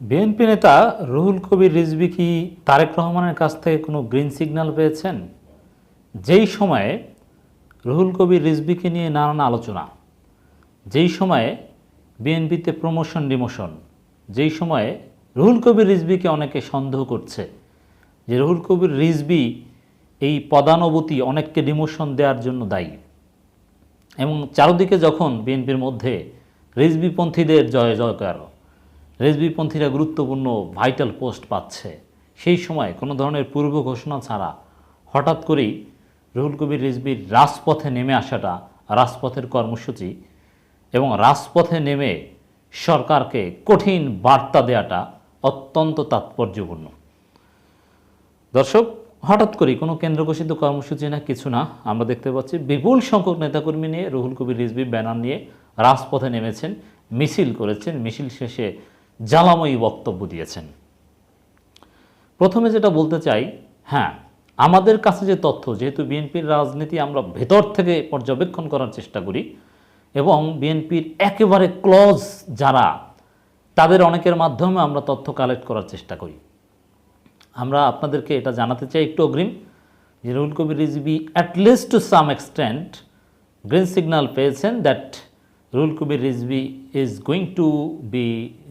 BNP নেতা রুহুল কবির রিজভি কি তারেক রহমানের কাছ থেকে কোনো গ্রিন সিগন্যাল পেয়েছেন? যেই সময়ে রুহুল কবির রিজভিকে নিয়ে নানান আলোচনা, যেই সময়ে বিএনপিতে প্রমোশন ডিমোশন যেই সময়ে রুহুল কবির রিজভিকে অনেকে সন্দেহ করছে যে রুহুল কবির রিজভি এই পদানুভূতি অনেককে ডিমোশন দেওয়ার জন্য দায়ী। এবং চারদিকে যখন বিএনপির মধ্যে রেজবিপন্থীদের জয়, জয়কার রেজবিপন্থীরা গুরুত্বপূর্ণ ভাইটাল পোস্ট পাচ্ছে। সেই সময় কোনো ধরনের পূর্ব ঘোষণা ছাড়া হঠাৎ করেই রুহুল কবির রিজবির রাজপথে নেমে আসাটা রাজপথের কর্মসূচি এবং রাজপথে নেমে সরকারকে কঠিন বার্তা দেওয়াটা অত্যন্ত তাৎপর্যপূর্ণ। দর্শক, হঠাৎ করেই কোনো কেন্দ্রঘোষিত কর্মসূচি না, কিছু না, আমরা দেখতে পাচ্ছি বিপুল সংখ্যক নেতাকর্মী নিয়ে রুহুল কবির রিজভি ব্যানার নিয়ে রাজপথে নেমেছেন, মিছিল করেছেন। মিছিল শেষে জ্বালাময়ী বক্তব্য দিয়েছেন। প্রথমে যেটা বলতে চাই হ্যাঁ আমাদের কাছে যে তথ্য, যেহেতু বিএনপির রাজনীতি আমরা ভেতর থেকে পর্যবেক্ষণ করার চেষ্টা করি, এবং বিএনপির একেবারে ক্লজ যারা, তাদের অনেকের মাধ্যমে আমরা তথ্য কালেক্ট করার চেষ্টা করি। আমরা আপনাদেরকে এটা জানাতে চাই একটু অগ্রিম, যে Ruhul Kabir Rizvi at least to some extent green signal পেয়েছেন that Ruhul Kabir Rizvi is going to be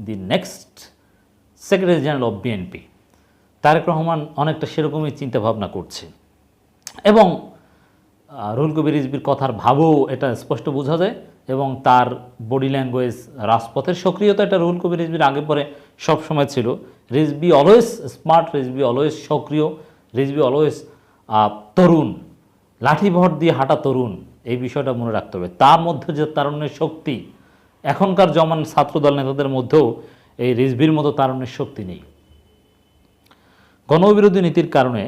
the next secretary general of BNP Tarique Rahman অনেকটা সেরকমই চিন্তা ভাবনা করছে। এবং রুহুল কবির রিজবির কথার ভাবও এটা স্পষ্ট বোঝা যায় এবং তার বডি ল্যাঙ্গুয়েজ রাজপথের সক্রিয়তা এটা রুহুল কবির রিজবির আগে পরে সবসময় ছিল। Rizvi always smart Rizvi always সক্রিয় রিজবি অলওয়েজ তরুণ লাঠি ভর দিয়ে হাঁটা তরুণ। এই বিষয়টা মনে রাখতে হবে। তার মধ্যে যে তারুণ্যের শক্তি, এখনকার জমান ছাত্রদল নেতাদের মধ্যেও এই রিজবির মতো তারুণ্যের শক্তি নেই। গণবিরোধী নীতির কারণে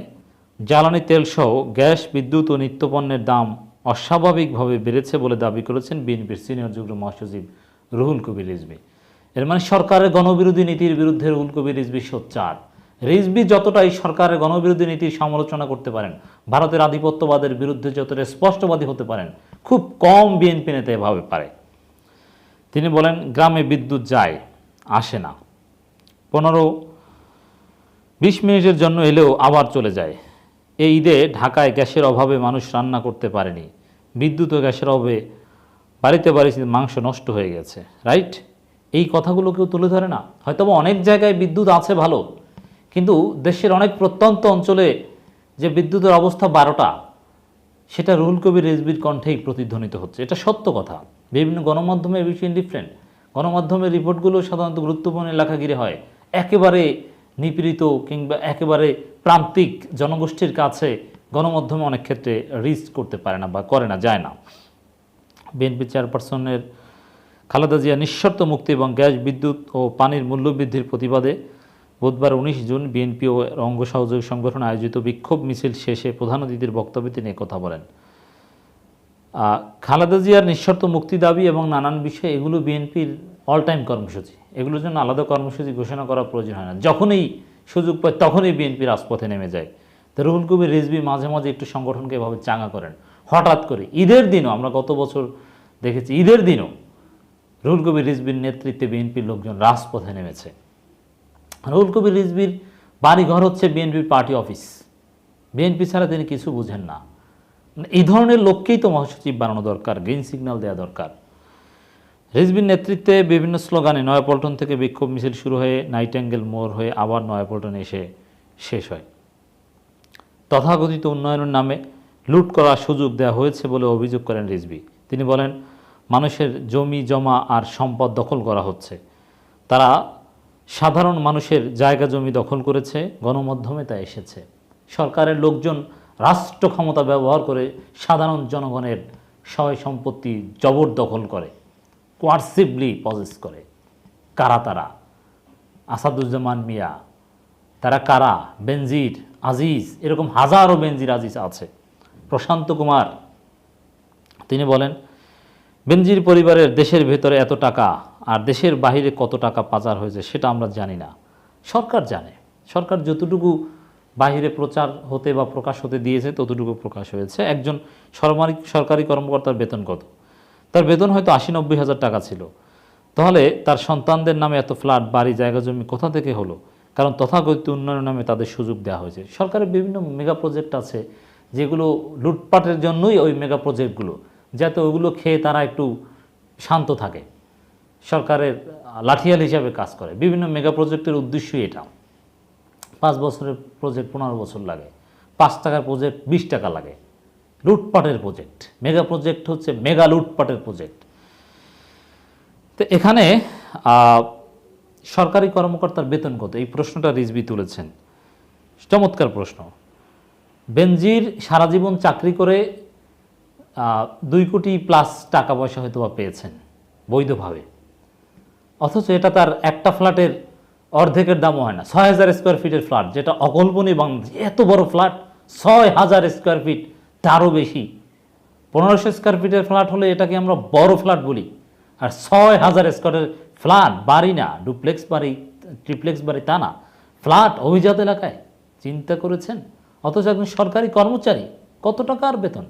জ্বালানি তেলসহ গ্যাস, বিদ্যুৎ ও নিত্যপণ্যের দাম অস্বাভাবিকভাবে বেড়েছে বলে দাবি করেছেন বিএনপির সিনিয়র যুগ্ম মহাসচিব রুহুল কবির রিজভি। এর মানে সরকারের গণবিরোধী নীতির বিরুদ্ধে রুহুল কবির রিজভি সোচ্চার। রিজভি যতটা এই সরকারের গণবিরোধী নীতির সমালোচনা করতে পারেন, ভারতের আধিপত্যবাদের বিরুদ্ধে যতটা স্পষ্টবাদী হতে পারেন, খুব কম বিএনপি নেতা এভাবে পারে। তিনি বলেন, গ্রামে বিদ্যুৎ যায়, আসে না। পনেরো, বিশ মিনিটের জন্য এলেও আবার চলে যায়। এই ঈদে ঢাকায় গ্যাসের অভাবে মানুষ রান্না করতে পারেনি। বিদ্যুৎ ও গ্যাসের অভাবে বাড়িতে বাড়িতে মাংস নষ্ট হয়ে গেছে। রাইট? এই কথাগুলো কেউ তুলে ধরে না? হয়তো অনেক জায়গায় বিদ্যুৎ আছে ভালো কিন্তু দেশের অনেক প্রত্যন্ত অঞ্চলে যে বিদ্যুতের অবস্থা বারোটা, সেটা রুহুল কবির রেজবির কণ্ঠেই প্রতিধ্বনিত হচ্ছে। এটা সত্য কথা। বিভিন্ন গণমাধ্যমে এ বিষয়ে ইনডিফারেন্ট গণমাধ্যমের রিপোর্টগুলো সাধারণত গুরুত্বপূর্ণ এলাকা ঘিরে হয়। একেবারে নিপীড়িত কিংবা একেবারে প্রান্তিক জনগোষ্ঠীর কাছে গণমাধ্যমে অনেক ক্ষেত্রে রিচ করতে পারে না বা করে না, যায় না। বিএনপি চেয়ারপারসনের খালেদা জিয়া নিঃশর্ত মুক্তি এবং গ্যাস, বিদ্যুৎ ও পানির মূল্যবৃদ্ধির প্রতিবাদে বুধবার উনিশ জুন বিএনপি ও অঙ্গ সহযোগী সংগঠন আয়োজিত বিক্ষোভ মিছিল শেষে প্রধান অতিথির বক্তব্যে তিনি কথা বলেন। খালেদা জিয়ার নিঃশর্ত মুক্তি দাবি এবং নানান বিষয়ে এগুলো বিএনপির অল টাইম কর্মসূচি। এগুলোর জন্য আলাদা কর্মসূচি ঘোষণা করা প্রয়োজন হয় না। যখনই সুযোগ পায় তখনই বিএনপি রাজপথে নেমে যায়। তো রুহুল কবির রিজবি মাঝে মাঝে একটু সংগঠনকে এভাবে চাঙা করেন। হঠাৎ করে, ঈদের দিনও আমরা গত বছর দেখেছি, ঈদের দিনও রুহুল কবির রিজবির নেতৃত্বে বিএনপির লোকজন রাজপথে নেমেছে। রুহুল কবির রিজবির বাড়িঘর হচ্ছে বিএনপির পার্টি অফিস। বিএনপি ছাড়া তিনি কিছু বুঝেন না। এই ধরনের লোককেই তো মহাসচিব বানানো দরকার গ্রিন সিগন্যাল দেওয়া দরকার। রিজবির নেতৃত্বে বিভিন্ন স্লোগানে নয়াপল্টন থেকে বিক্ষোভ মিছিল শুরু হয়ে নাইটেঙ্গেল মোড় হয়ে আবার নয়াপল্টনে এসে শেষ হয়। তথাকথিত উন্নয়নের নামে লুট করার সুযোগ দেওয়া হয়েছে বলে অভিযোগ করেন রিজবি তিনি বলেন, মানুষের জমি, জমা আর সম্পদ দখল করা হচ্ছে। তারা সাধারণ মানুষের জায়গা জমি দখল করেছে, গণমাধ্যমে তা এসেছে। সরকারের লোকজন রাষ্ট্র ক্ষমতা ব্যবহার করে সাধারণ জনগণের সয় সম্পত্তি জবরদখল করে কোয়ার্সিভলি পজেস করে। কারা তারা? আসাদুজ্জামান মিয়া, তারা কারা? বেনজির আজিজ, এরকম হাজারো বেনজির আজিজ আছে। প্রশান্ত কুমার, তিনি বলেন বেনজির পরিবারের দেশের ভেতরে এত টাকা আর দেশের বাইরে কত টাকা পাচার হয়েছে সেটা আমরা জানি না। সরকার জানে। সরকার যতটুকু বাইরে প্রচার হতে বা প্রকাশ হতে দিয়েছে ততটুকু প্রকাশ হয়েছে। একজন সরকারি সরকারি কর্মকর্তার বেতন কত? তার বেতন হয়তো আশি নব্বই হাজার টাকা ছিল। তাহলে তার সন্তানদের নামে এত ফ্ল্যাট, বাড়ি, জায়গা, জমি কোথা থেকে হলো? কারণ তথাকথিত উন্নয়নের নামে তাদের সুযোগ দেওয়া হয়েছে। সরকারের বিভিন্ন মেগা প্রজেক্ট আছে যেগুলো লুটপাটের জন্যই ওই মেগা প্রজেক্টগুলো। যাতে ওগুলো খেয়ে তারা একটু শান্ত থাকে। সরকারের লাঠিয়াল হিসাবে কাজ করে। বিভিন্ন মেগা প্রজেক্টের উদ্দেশ্যই এটা। পাঁচ বছরের প্রজেক্ট পনেরো বছর লাগে। পাঁচ টাকার প্রজেক্ট বিশ টাকা লাগে। লুটপাটের প্রজেক্ট। মেগা প্রজেক্ট হচ্ছে মেগা লুটপাটের প্রজেক্ট। তো এখানে সরকারি কর্মকর্তার বেতন কত? এই প্রশ্নটা রিজবি তুলেছেন। চমৎকার প্রশ্ন। বেনজির সারা জীবন চাকরি করে দুই কোটি প্লাস টাকা পয়সা হয়তো বা পেয়েছেন, বৈধভাবে। অথচ এটা তার একটা ফ্ল্যাটের অর্ধেকের দামও হয় না, ছয় হাজার স্কোয়ার ফিটের ফ্ল্যাট, যেটা অকল্পনীয় বাংলাদেশ এত বড় ফ্ল্যাট, ছয় হাজার স্কোয়ার ফিট তারও বেশি। পনেরোশো স্কোয়ার ফিটের ফ্ল্যাট হলে এটাকে আমরা বড় ফ্ল্যাট বলি। আর ছয় হাজার স্কোয়ারের ফ্ল্যাট বাড়ি না ডুপ্লেক্স বাড়ি ট্রিপ্লেক্স বাড়ি তা না। ফ্ল্যাট অভিজাত এলাকায়, চিন্তা করেছেন? অথচ একজন সরকারি কর্মচারী, কত টাকার বেতন?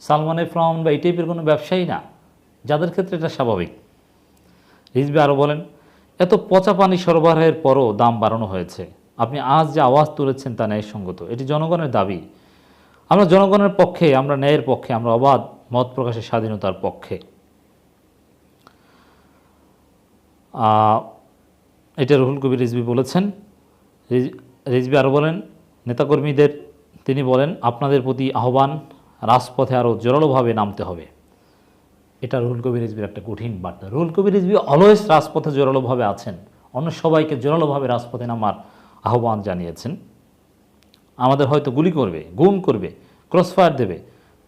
সালমানের ফ্রম বা এই টাইপের কোনো ব্যবসায়ী না, যাদের ক্ষেত্রে এটা স্বাভাবিক। রিজবি আরও বলেন, এত পচা পানি সরবরাহের পরও দাম বাড়ানো হয়েছে। আপনি আজ যে আওয়াজ তুলেছেন তা ন্যায়সঙ্গত, এটি জনগণের দাবি। আমরা জনগণের পক্ষে, আমরা ন্যায়ের পক্ষে, আমরা অবাধ মত প্রকাশের স্বাধীনতার পক্ষে। এটা রুহুল কবির রিজবি বলেছেন। রিজ- রিজবি আরও বলেন, নেতাকর্মীদের, তিনি বলেন, আপনাদের প্রতি আহ্বান রাজপথে আরও জোরালোভাবে নামতে হবে। এটা রুহুল কবির রিজবির একটা কঠিন বার্তা। রুহুল কবির রিজবি অলওয়েজ রাজপথে জোরালোভাবে আছেন। অন্য সবাইকে জোরালোভাবে রাজপথে নামার আহ্বান জানিয়েছেন। আমাদের হয়তো গুলি করবে, গুম করবে ক্রসফায়ার দেবে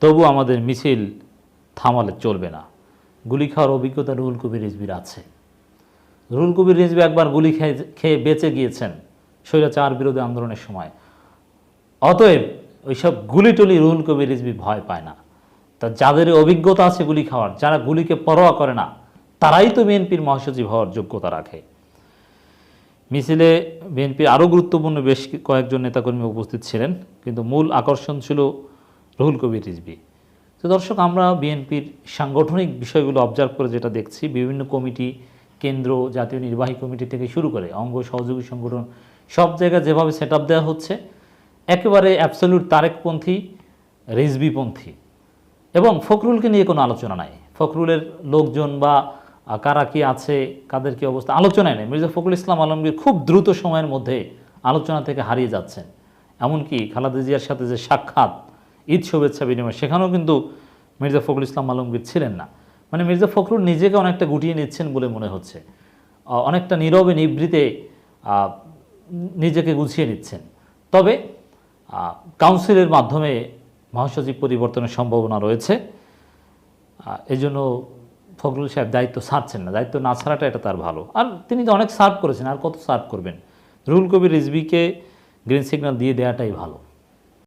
তবু আমাদের মিছিল থামালে চলবে না। গুলি খাওয়ার অভিজ্ঞতা রুহুল কবির রিজবির আছে। রুহুল কবির রিজবি একবার গুলি খেয়ে খেয়ে বেঁচে গিয়েছেন স্বৈরাচার বিরোধী আন্দোলনের সময়। অতএব ওইসব গুলি টুলি রুহুল কবির রিজবি ভয় পায় না। তা যাদের অভিজ্ঞতা আছে গুলি খাওয়ার, যারা গুলিকে পরোয়া করে না, তারাই তো বিএনপির মহাসচিব হওয়ার যোগ্যতা রাখে। মিছিলে বিএনপির আরও গুরুত্বপূর্ণ বেশ কয়েকজন নেতাকর্মী উপস্থিত ছিলেন, কিন্তু মূল আকর্ষণ ছিল রুহুল কবির রিজবি। তো দর্শক, আমরা বিএনপির সাংগঠনিক বিষয়গুলো অবজার্ভ করে যেটা দেখছি, বিভিন্ন কমিটি, কেন্দ্র, জাতীয় নির্বাহী কমিটি থেকে শুরু করে অঙ্গ সহযোগী সংগঠন, সব জায়গায় যেভাবে সেট দেওয়া হচ্ছে একেবারে অ্যাবসলিউট তারেকপন্থী রিজবিপন্থী এবং ফখরুলকে নিয়ে কোনো আলোচনা নাই। ফখরুলের লোকজন বা কারা কি আছে কাদের কি অবস্থা আলোচনায় নেই। মির্জা ফখরুল ইসলাম আলমগীর খুব দ্রুত সময়ের মধ্যে আলোচনা থেকে হারিয়ে যাচ্ছেন। এমনকি খালাদা জিয়ার সাথে যে সাক্ষাৎ ঈদ শুভেচ্ছা বিনিময় সেখানেও কিন্তু মির্জা ফখরুল ইসলাম আলমগীর ছিলেন না। মানে মির্জা ফখরুল নিজেকে অনেকটা গুটিয়ে নিচ্ছেন বলে মনে হচ্ছে। অনেকটা নীরবে আহ, নিজেকে গুছিয়ে নিচ্ছেন। তবে কাউন্সিলের মাধ্যমে মহাসচিব পরিবর্তনের সম্ভাবনা রয়েছে। এই জন্য ফখরুল সাহেব দায়িত্ব ছাড়ছেন না। দায়িত্ব না ছাড়াটা এটা তার ভালো। আর তিনি তো অনেক সার্ভ করেছেন, আর কত সার্ভ করবেন? রুহুল কবির রিজবিকে গ্রিন সিগন্যাল দিয়ে দেওয়াটাই ভালো।